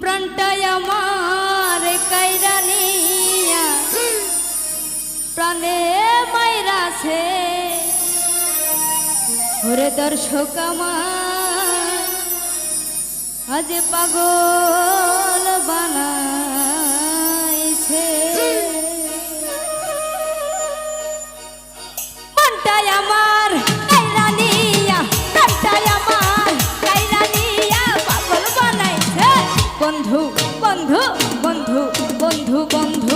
প্রাণটাই আমার কাইরা নিয়া প্রাণে ওরে দর্শক আজ পাগল বানাইছে 灯光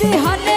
বিহারে